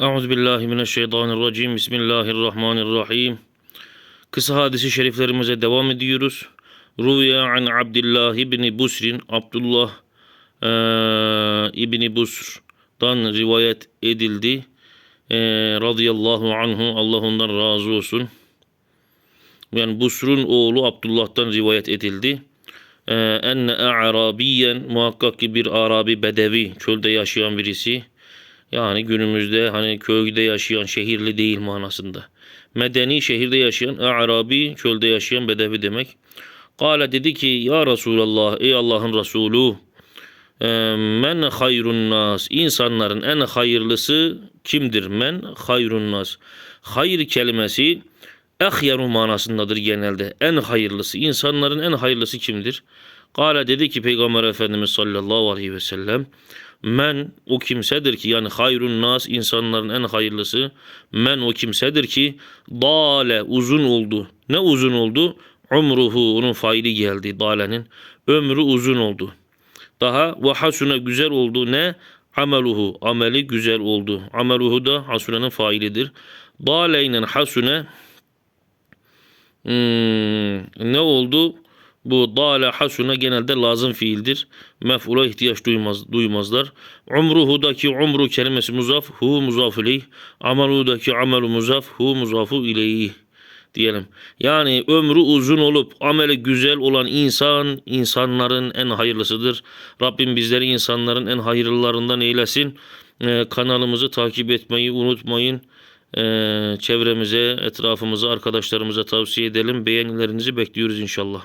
Euzubillahimineşşeytanirracim. Bismillahirrahmanirrahim. Kısa hadisi şeriflerimize devam ediyoruz. Ruya an Abdullah ibni Busrin. Abdullah eee, İbni Busr'dan rivayet edildi. Eee, radıyallahu anhu. Allah ondan razı olsun. Yani Busr'un oğlu Abdullah'tan rivayet edildi. Eee, enne a'rabiyen muhakkak ki bir Arabi bedevi çölde yaşayan birisi. Yani günümüzde hani köyde yaşayan şehirli değil manasında. Medeni şehirde yaşayan Arabi çölde yaşayan bedevi demek. Kale dedi ki ya Resulallah ey Allah'ın Resulü e, men hayrun nas insanların en hayırlısı kimdir? Men hayrun nas. Hayır kelimesi ehyeru manasındadır genelde. En hayırlısı. insanların en hayırlısı kimdir? Kale dedi ki Peygamber Efendimiz sallallahu aleyhi ve sellem men o kimsedir ki yani hayrun nas insanların en hayırlısı men o kimsedir ki dale uzun oldu. Ne uzun oldu? Umruhu onun faili geldi dalenin. Ömrü uzun oldu. Daha ve hasune güzel oldu ne? Ameluhu ameli güzel oldu. Ameluhu da hasunenin failidir. Daleynen hasune Hmm, ne oldu? Bu dale hasuna genelde lazım fiildir. Mef'ula ihtiyaç duymaz, duymazlar. Umruhu'daki umru kelimesi muzaf, hu muzaf ileyh. Amalu'daki amelu muzaf, hu muzafu ileyh diyelim. Yani ömrü uzun olup ameli güzel olan insan insanların en hayırlısıdır. Rabbim bizleri insanların en hayırlılarından eylesin. Ee, kanalımızı takip etmeyi unutmayın. Ee, çevremize, etrafımıza, arkadaşlarımıza tavsiye edelim. Beğenilerinizi bekliyoruz inşallah.